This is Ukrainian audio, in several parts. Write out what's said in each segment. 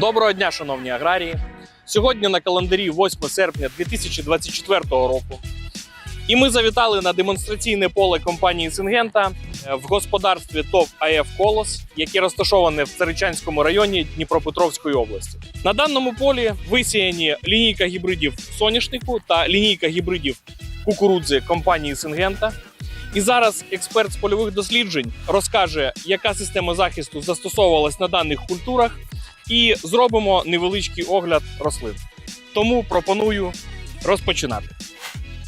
Доброго дня, шановні аграрії. Сьогодні на календарі 8 серпня 2024 року. І ми завітали на демонстраційне поле компанії Сингента е, в господарстві ТОВ АФ Колос, яке розташоване в Царичанському районі Дніпропетровської області. На даному полі висіяні лінійка гібридів соняшнику та лінійка гібридів кукурудзи компанії Сингента. І зараз експерт з польових досліджень розкаже, яка система захисту застосовувалась на даних культурах, і зробимо невеличкий огляд рослин. Тому пропоную розпочинати.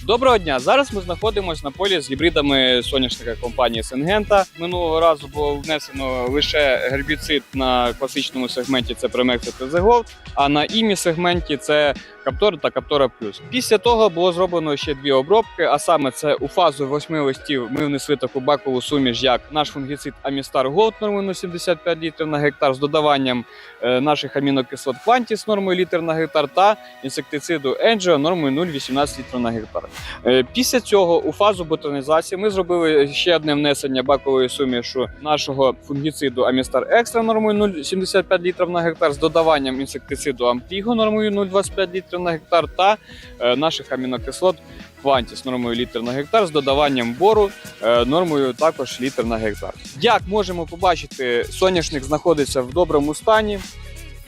Доброго дня! Зараз ми знаходимося на полі з гібридами соняшника компанії Сингента. Минулого разу було внесено лише гербіцид на класичному сегменті це Премекси та Зегов, а на імі сегменті це Каптора та Каптора Плюс. Після того було зроблено ще дві обробки, а саме це у фазу восьми листів ми внесли таку бакову суміш, як наш фунгіцид Амістар Голд нормою 75 літрів на гектар з додаванням е, наших амінокислот Quantis нормою літр на гектар та інсектициду Енджіо нормою 0,18 літрів на гектар. Е, Після цього у фазу ботанізації ми зробили ще одне внесення бакової сумішу нашого фунгіциду Амістар Екстра нормою 0,75 літрів на гектар з додаванням інсектициду Ампіго нормою 0,25 літрів на гектар та е, наших амінокислот Quantis нормою літр на гектар з додаванням бору е, нормою також літр на гектар. Як можемо побачити, соняшник знаходиться в доброму стані.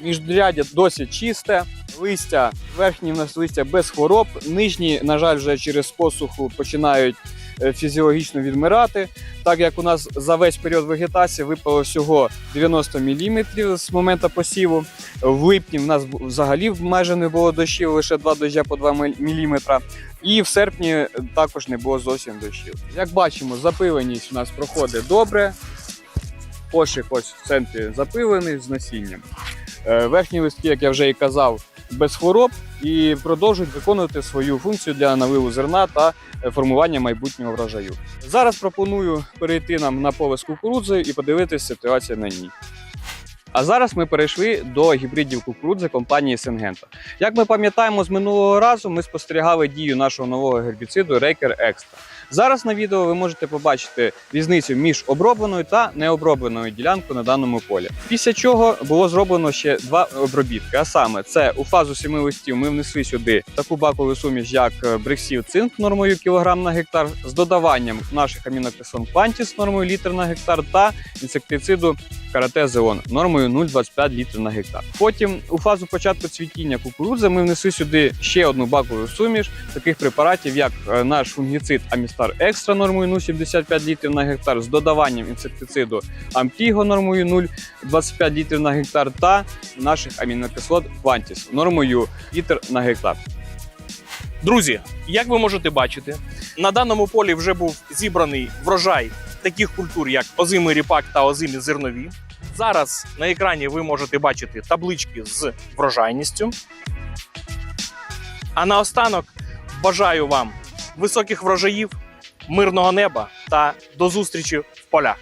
Міжряддя досить чисте, листя, верхні в нас листя без хвороб, нижні, на жаль, вже через посуху починають е, фізіологічно відмирати. Так як у нас за весь період вегетації випало всього 90 мм з моменту посіву. В липні в нас взагалі майже не було дощів, лише два дождя по 2 мм. І в серпні також не було зовсім дощів. Як бачимо, запиленість у нас проходить добре. Кошик ось в центрі запилений з насінням. Е, Верхні листки, як я вже і казав, без хвороб і продовжують виконувати свою функцію для навиву зерна та е, формування майбутнього врожаю. Зараз пропоную перейти нам на поле з кукурудзою і подивитися ситуацію на ній. А зараз ми перейшли до гібридів кукурудзи компанії Сингента. Як ми пам'ятаємо з минулого разу, ми спостерігали дію нашого нового гербіциду Рейкер Екстра. Зараз на відео ви можете побачити різницю між обробленою та необробленою ділянкою на даному полі. Після чого було зроблено ще два обробітки. А саме, це у фазу семи листів ми внесли сюди таку бакову суміш, як е, бриксів цинк нормою кілограм на гектар, з додаванням наших амінокислот Quantis нормою літр на гектар та інсектициду карате Зеон нормою 0,25 літрів на гектар. Потім у фазу початку цвітіння кукурудзи ми внесли сюди ще одну бакову суміш таких препаратів, як е, наш фунгіцид Амістар Екстра нормою 0,75 літрів на гектар з додаванням інсектициду Ампіго нормою 0,25 літрів на гектар та наших амінокислот Quantis нормою літр на гектар. Друзі, як ви можете бачити, на даному полі вже був зібраний врожай таких культур, як озимий ріпак та озимі зернові. Зараз на екрані ви можете бачити таблички з врожайністю. А наостанок бажаю вам високих врожаїв, мирного неба та до зустрічі в полях.